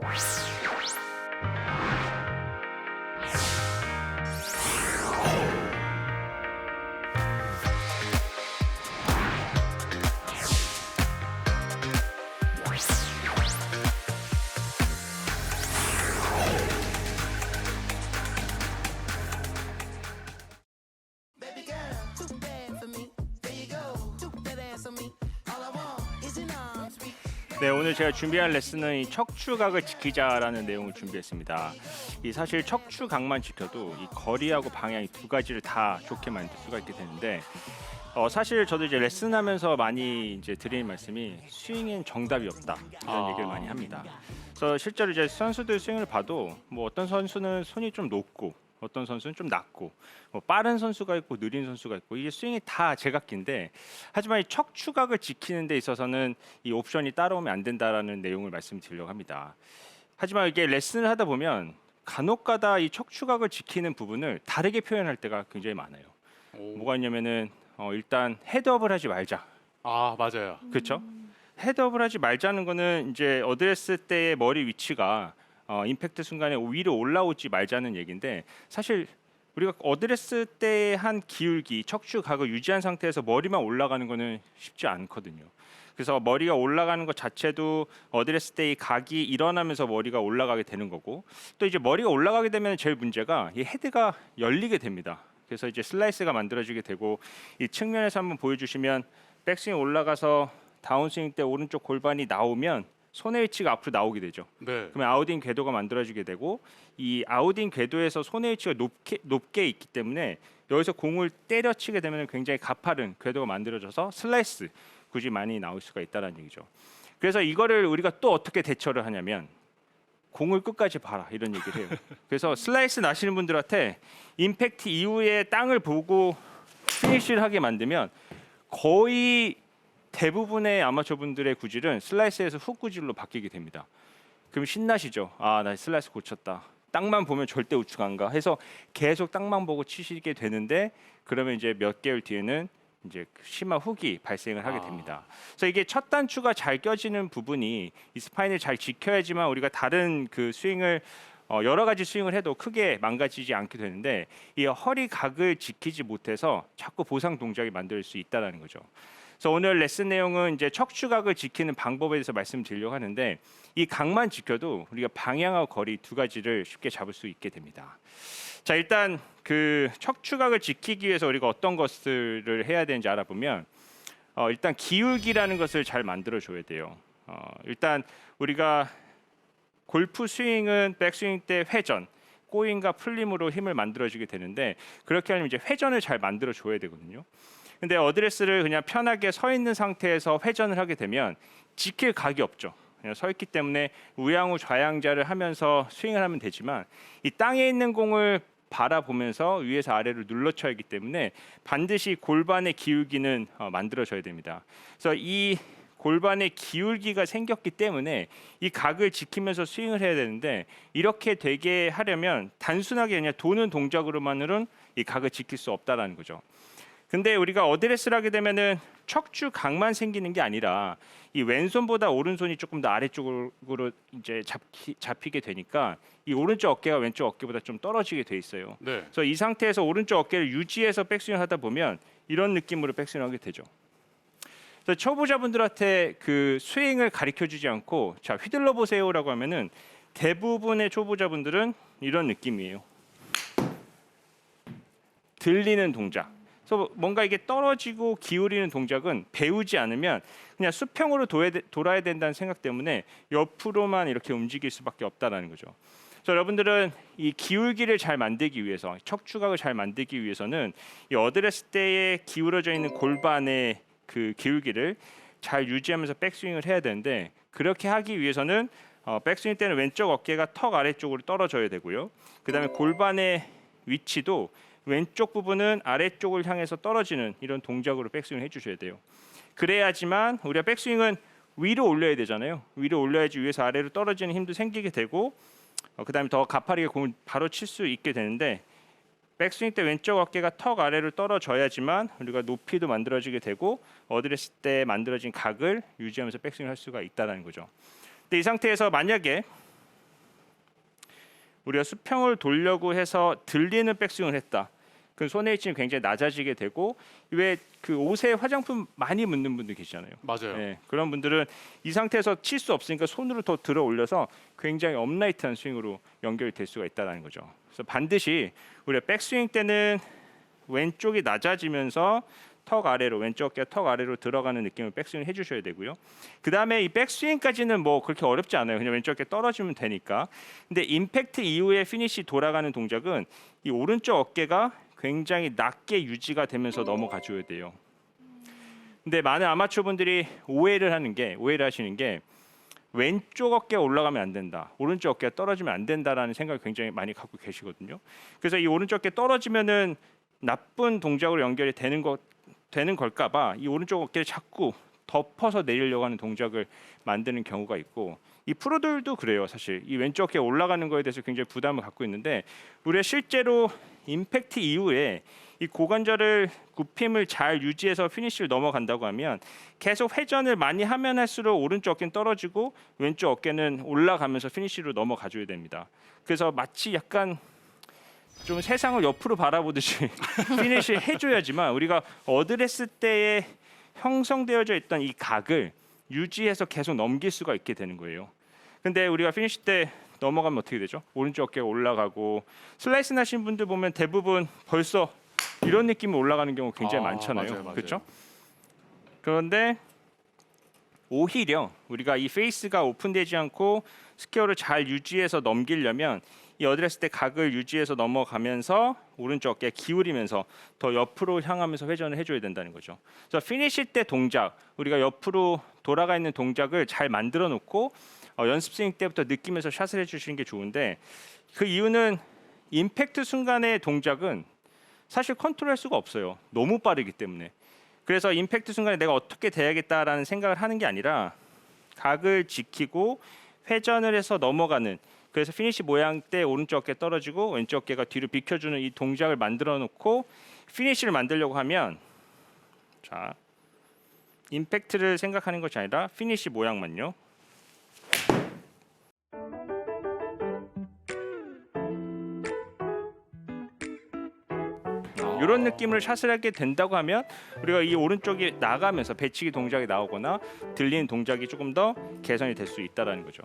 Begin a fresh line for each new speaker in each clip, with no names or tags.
you
네, 오늘 제가 준비한 레슨은 이 척추각을 지키자라는 내용을 준비했습니다. 이 사실 척추각만 지켜도 이 거리하고 방향 이 두 가지를 다 좋게 만들 수가 있게 되는데 어, 사실 저도 이제 레슨하면서 많이 이제 드리는 말씀이 스윙엔 정답이 없다 이런
아.
얘기를 많이 합니다. 그래서 실제로 이제 선수들 스윙을 봐도 뭐 어떤 선수는 손이 좀 높고 어떤 선수는 좀 낮고 뭐 빠른 선수가 있고 느린 선수가 있고 이게 스윙이 다 제각기인데 하지만 이 척추각을 지키는 데 있어서는 이 옵션이 따라오면 안 된다라는 내용을 말씀드리려고 합니다. 하지만 이게 레슨을 하다 보면 간혹가다 이 척추각을 지키는 부분을 다르게 표현할 때가 굉장히 많아요.
오.
뭐가 있냐면은 어, 일단 헤드업을 하지 말자.
아 맞아요.
그렇죠? 헤드업을 하지 말자는 거는 이제 어드레스 때의 머리 위치가 어, 임팩트 순간에 위로 올라오지 말자는 얘기인데 사실 우리가 어드레스 때 한 기울기 척추 각을 유지한 상태에서 머리만 올라가는 거는 쉽지 않거든요. 그래서 머리가 올라가는 것 자체도 어드레스 때의 각이 일어나면서 머리가 올라가게 되는 거고 또 이제 머리가 올라가게 되면 제일 문제가 이 헤드가 열리게 됩니다. 그래서 이제 슬라이스가 만들어지게 되고 이 측면에서 한번 보여주시면 백스윙 올라가서 다운스윙 때 오른쪽 골반이 나오면 손의 위치가 앞으로 나오게 되죠.
네.
그러면 아웃인 궤도가 만들어지게 되고 이 아웃인 궤도에서 손의 위치가 높게 높게 있기 때문에 여기서 공을 때려치게 되면 굉장히 가파른 궤도가 만들어져서 슬라이스 굳이 많이 나올 수가 있다는 얘기죠. 그래서 이거를 우리가 또 어떻게 대처를 하냐면 공을 끝까지 봐라 이런 얘기를 해요. 그래서 슬라이스 나시는 분들한테 임팩트 이후에 땅을 보고 피니쉬를 하게 만들면 거의 대부분의 아마추어 분들의 구질은 슬라이스에서 훅 구질로 바뀌게 됩니다. 그럼 신나시죠? 아, 나 슬라이스 고쳤다. 땅만 보면 절대 우측 안 가. 해서 계속 땅만 보고 치시게 되는데 그러면 이제 몇 개월 뒤에는 이제 심한 훅이 발생을 하게
아.
됩니다. 그래서 이게 첫 단추가 잘 껴지는 부분이 이 스파인을 잘 지켜야지만 우리가 다른 그 스윙을 어, 여러 가지 스윙을 해도 크게 망가지지 않게 되는데 이 허리 각을 지키지 못해서 자꾸 보상 동작이 만들 수 있다라는 거죠. 그래서 오늘 레슨 내용은 이제 척추각을 지키는 방법에 대해서 말씀드리려고 하는데 이 각만 지켜도 우리가 방향하고 거리 두 가지를 쉽게 잡을 수 있게 됩니다. 자 일단 그 척추각을 지키기 위해서 우리가 어떤 것들을 해야 되는지 알아보면 어, 일단 기울기라는 것을 잘 만들어 줘야 돼요. 어, 일단 우리가 골프 스윙은 백스윙 때 회전, 꼬인과 풀림으로 힘을 만들어주게 되는데 그렇게 하려면 이제 회전을 잘 만들어 줘야 되거든요. 근데 어드레스를 그냥 편하게 서 있는 상태에서 회전을 하게 되면 지킬 각이 없죠. 그냥 서 있기 때문에 우양우 좌양자를 하면서 스윙을 하면 되지만 이 땅에 있는 공을 바라보면서 위에서 아래로 눌러쳐야 하기 때문에 반드시 골반의 기울기는 어, 만들어져야 됩니다. 그래서 이 골반의 기울기가 생겼기 때문에 이 각을 지키면서 스윙을 해야 되는데 이렇게 되게 하려면 단순하게 그냥 도는 동작으로만으로는 이 각을 지킬 수 없다라는 거죠. 근데 우리가 어드레스를 하게 되면은 척추 각만 생기는 게 아니라 이 왼손보다 오른손이 조금 더 아래쪽으로 이제 잡히, 잡히게 되니까 이 오른쪽 어깨가 왼쪽 어깨보다 좀 떨어지게 돼 있어요.
네.
그래서 이 상태에서 오른쪽 어깨를 유지해서 백스윙 하다 보면 이런 느낌으로 백스윙 하게 되죠. 그래서 초보자분들한테 그 스윙을 가르쳐 주지 않고 자 휘둘러 보세요라고 하면은 대부분의 초보자분들은 이런 느낌이에요. 들리는 동작. 그래서 뭔가 이게 떨어지고 기울이는 동작은 배우지 않으면 그냥 수평으로 돌아야 된다는 생각 때문에 옆으로만 이렇게 움직일 수밖에 없다라는 거죠. 그래서 여러분들은 이 기울기를 잘 만들기 위해서 척추각을 잘 만들기 위해서는 이 어드레스 때에 기울어져 있는 골반의 그 기울기를 잘 유지하면서 백스윙을 해야 되는데 그렇게 하기 위해서는 어, 백스윙 때는 왼쪽 어깨가 턱 아래쪽으로 떨어져야 되고요. 그다음에 골반의 위치도 왼쪽 부분은 아래쪽을 향해서 떨어지는 이런 동작으로 백스윙을 해주셔야 돼요. 그래야지만 우리가 백스윙은 위로 올려야 되잖아요. 위로 올려야지 위에서 아래로 떨어지는 힘도 생기게 되고 어, 그다음에 더 가파르게 공을 바로 칠 수 있게 되는데 백스윙 때 왼쪽 어깨가 턱 아래로 떨어져야지만 우리가 높이도 만들어지게 되고 어드레스 때 만들어진 각을 유지하면서 백스윙을 할 수가 있다는 거죠. 근데 이 상태에서 만약에 우리가 수평을 돌려고 해서 들리는 백스윙을 했다. 그 손의 힘이 굉장히 낮아지게 되고 왜 그 옷에 화장품 많이 묻는 분들 계시잖아요.
맞아요.
네, 그런 분들은 이 상태에서 칠 수 없으니까 손으로 더 들어 올려서 굉장히 업라이트한 스윙으로 연결이 될 수가 있다는 거죠. 그래서 반드시 우리가 백스윙 때는 왼쪽이 낮아지면서 턱 아래로 왼쪽 어깨 턱 아래로 들어가는 느낌을 백스윙 해주셔야 되고요. 그 다음에 이 백스윙까지는 뭐 그렇게 어렵지 않아요. 그냥 왼쪽 어깨 떨어지면 되니까. 근데 임팩트 이후에 피니시 돌아가는 동작은 이 오른쪽 어깨가 굉장히 낮게 유지가 되면서 넘어가 줘야 돼요. 근데 많은 아마추어 분들이 오해를 하는 게 오해를 하시는 게 왼쪽 어깨 올라가면 안 된다. 오른쪽 어깨가 떨어지면 안 된다라는 생각을 굉장히 많이 갖고 계시거든요. 그래서 이 오른쪽 어깨 떨어지면은 나쁜 동작으로 연결이 되는 것 되는 걸까 봐 이 오른쪽 어깨를 자꾸 덮어서 내리려고 하는 동작을 만드는 경우가 있고 이 프로들도 그래요 사실 이 왼쪽 어깨 올라가는 거에 대해서 굉장히 부담을 갖고 있는데 우리가 실제로 임팩트 이후에 이 고관절을 굽힘을 잘 유지해서 피니시를 넘어간다고 하면 계속 회전을 많이 하면 할수록 오른쪽 어깨는 떨어지고 왼쪽 어깨는 올라가면서 피니시로 넘어가줘야 됩니다. 그래서 마치 약간 좀 세상을 옆으로 바라보듯이 피니시 해줘야지만 우리가 어드레스 때에 형성되어져 있던 이 각을 유지해서 계속 넘길 수가 있게 되는 거예요. 근데 우리가 피니시 때 넘어가면 어떻게 되죠? 오른쪽 어깨가 올라가고 슬라이스 나신 분들 보면 대부분 벌써 이런 느낌이 올라가는 경우 굉장히
아,
많잖아요.
맞아요, 맞아요.
그렇죠? 그런데 오히려 우리가 이 페이스가 오픈되지 않고 스퀘어를 잘 유지해서 넘기려면 이 어드레스 때 각을 유지해서 넘어가면서 오른쪽 어깨 기울이면서 더 옆으로 향하면서 회전을 해줘야 된다는 거죠. 그래서 피니시 때 동작 우리가 옆으로 돌아가 있는 동작을 잘 만들어 놓고 어, 연습 스윙 때부터 느끼면서 샷을 해주시는 게 좋은데 그 이유는 임팩트 순간의 동작은 사실 컨트롤할 수가 없어요. 너무 빠르기 때문에. 그래서 임팩트 순간에 내가 어떻게 돼야겠다라는 생각을 하는 게 아니라 각을 지키고 회전을 해서 넘어가는 그래서 피니시 모양 때 오른쪽 어깨 떨어지고 왼쪽 어깨가 뒤로 비켜주는 이 동작을 만들어 놓고 피니시를 만들려고 하면 자 임팩트를 생각하는 것이 아니라 피니시 모양만요. 이런 느낌을 샷을 하게 된다고 하면 우리가 이 오른쪽이 나가면서 배치기 동작이 나오거나 들리는 동작이 조금 더 개선이 될 수 있다라는 거죠.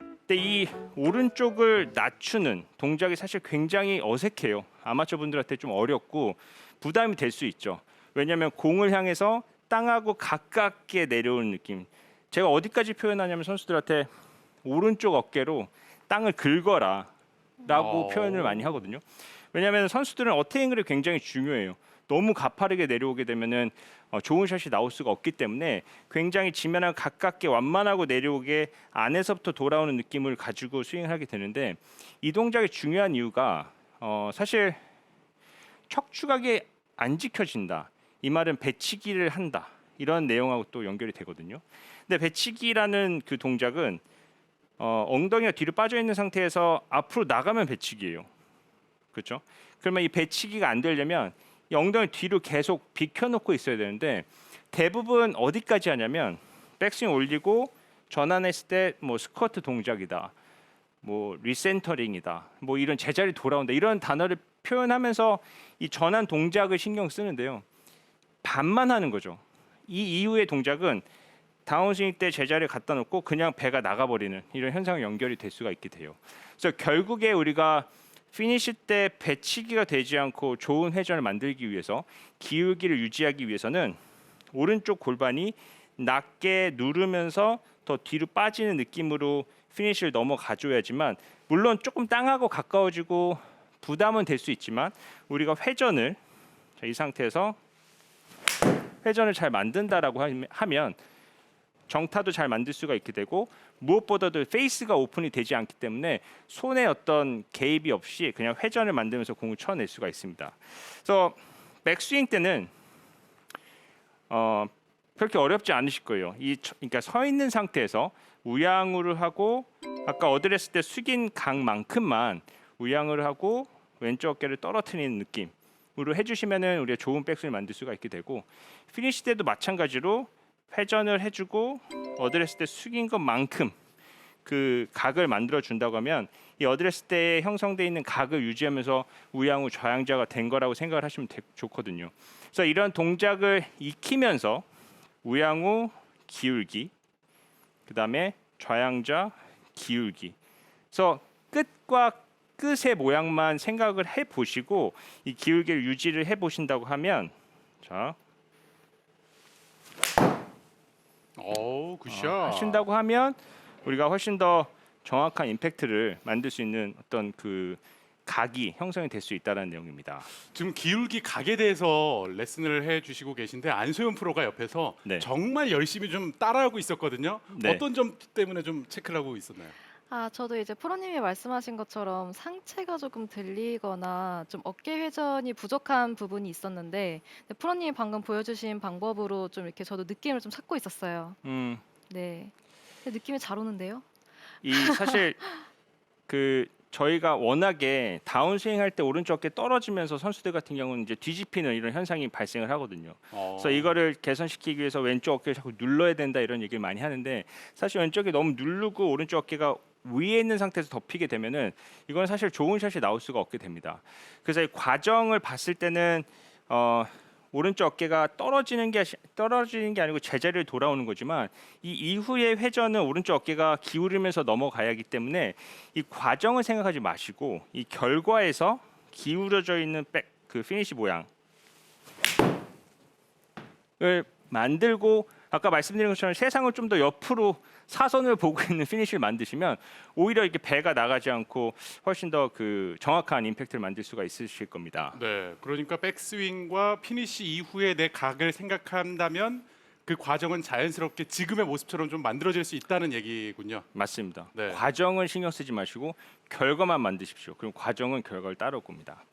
근데 이 오른쪽을 낮추는 동작이 사실 굉장히 어색해요. 아마추어 분들한테 좀 어렵고 부담이 될 수 있죠. 왜냐하면 공을 향해서 땅하고 가깝게 내려오는 느낌. 제가 어디까지 표현하냐면 선수들한테 오른쪽 어깨로 땅을 긁어라라고
어.
표현을 많이 하거든요. 왜냐하면 선수들은 어테잉글이 굉장히 중요해요. 너무 가파르게 내려오게 되면은 어, 좋은 샷이 나올 수가 없기 때문에 굉장히 지면하고 가깝게 완만하고 내려오게 안에서부터 돌아오는 느낌을 가지고 스윙하게 되는데 이 동작이 중요한 이유가 어, 사실 척추각이 안 지켜진다. 이 말은 배치기를 한다. 이런 내용하고 또 연결이 되거든요. 근데 배치기라는 그 동작은 어, 엉덩이가 뒤로 빠져 있는 상태에서 앞으로 나가면 배치기예요. 그렇죠? 그러면 이 배치기가 안 되려면 이 엉덩이 뒤로 계속 비켜놓고 있어야 되는데 대부분 어디까지 하냐면 백스윙 올리고 전환했을 때 뭐 스쿼트 동작이다, 뭐 리센터링이다, 뭐 이런 제자리 돌아온다 이런 단어를 표현하면서 이 전환 동작을 신경 쓰는데요. 반만 하는 거죠. 이 이후의 동작은 다운스윙 때 제자리에 갖다 놓고 그냥 배가 나가버리는 이런 현상 연결이 될 수가 있게 돼요. 그래서 결국에 우리가 피니시 때 배치기가 되지 않고 좋은 회전을 만들기 위해서 기울기를 유지하기 위해서는 오른쪽 골반이 낮게 누르면서 더 뒤로 빠지는 느낌으로 피니시를 넘어가줘야지만 물론 조금 땅하고 가까워지고 부담은 될 수 있지만 우리가 회전을 자, 이 상태에서 회전을 잘 만든다라고 하면 정타도 잘 만들 수가 있게 되고 무엇보다도 페이스가 오픈이 되지 않기 때문에 손에 어떤 개입이 없이 그냥 회전을 만들면서 공을 쳐낼 수가 있습니다. 그래서 백스윙 때는 어, 그렇게 어렵지 않으실 거예요. 이 처- 그러니까 서 있는 상태에서 우양으로 하고 아까 어드레스 때 숙인 각만큼만 우양을 하고 왼쪽 어깨를 떨어뜨리는 느낌으로 해주시면은 우리가 좋은 백스윙을 만들 수가 있게 되고 피니시 때도 마찬가지로 회전을 해주고 어드레스 때 숙인 것만큼 그 각을 만들어 준다고 하면 이 어드레스 때에 형성돼 있는 각을 유지하면서 우양우 좌양자가 된 거라고 생각을 하시면 되- 좋거든요. 그래서 이런 동작을 익히면서 우양우 기울기, 그 다음에 좌양자 기울기. 그래서 끝과 끝의 모양만 생각을 해 보시고 이 기울기를 유지를 해 보신다고 하면 자
오, 굿샷.
어, 하신다고 하면 우리가 훨씬 더 정확한 임팩트를 만들 수 있는 어떤 그 각이 형성이 될 수 있다는 내용입니다.
지금 기울기 각에 대해서 레슨을 해 주시고 계신데 안소연 프로가 옆에서
네.
정말 열심히 좀 따라하고 있었거든요.
네.
어떤 점 때문에 좀 체크를 하고 있었나요?
아, 저도 이제 프로님이 말씀하신 것처럼 상체가 조금 들리거나 좀 어깨 회전이 부족한 부분이 있었는데 프로님이 방금 보여주신 방법으로 좀 이렇게 저도 느낌을 좀 찾고 있었어요.
음,
네. 근데 느낌이 잘 오는데요?
이 사실 그 저희가 워낙에 다운스윙 할 때 오른쪽 어깨 떨어지면서 선수들 같은 경우는 이제 뒤집히는 이런 현상이 발생을 하거든요.
어.
그래서 이거를 개선시키기 위해서 왼쪽 어깨를 자꾸 눌러야 된다 이런 얘기를 많이 하는데 사실 왼쪽이 너무 누르고 오른쪽 어깨가 위에 있는 상태에서 덮이게 되면은 이건 사실 좋은 샷이 나올 수가 없게 됩니다. 그래서 이 과정을 봤을 때는 어 오른쪽 어깨가 떨어지는 게 떨어지는 게 아니고 제자리를 돌아오는 거지만 이 이후의 회전은 오른쪽 어깨가 기울이면서 넘어가야 하기 때문에 이 과정을 생각하지 마시고 이 결과에서 기울어져 있는 백 그 피니시 모양 을 만들고 아까 말씀드린 것처럼 세상을 좀 더 옆으로 사선을 보고 있는 피니시를 만드시면 오히려 이렇게 배가 나가지 않고 훨씬 더 그 정확한 임팩트를 만들 수가 있으실 겁니다.
네, 그러니까 백스윙과 피니시 이후에 내 각을 생각한다면 그 과정은 자연스럽게 지금의 모습처럼 좀 만들어질 수 있다는 얘기군요.
맞습니다.
네.
과정은 신경 쓰지 마시고 결과만 만드십시오. 그럼 과정은 결과를 따라올 겁니다.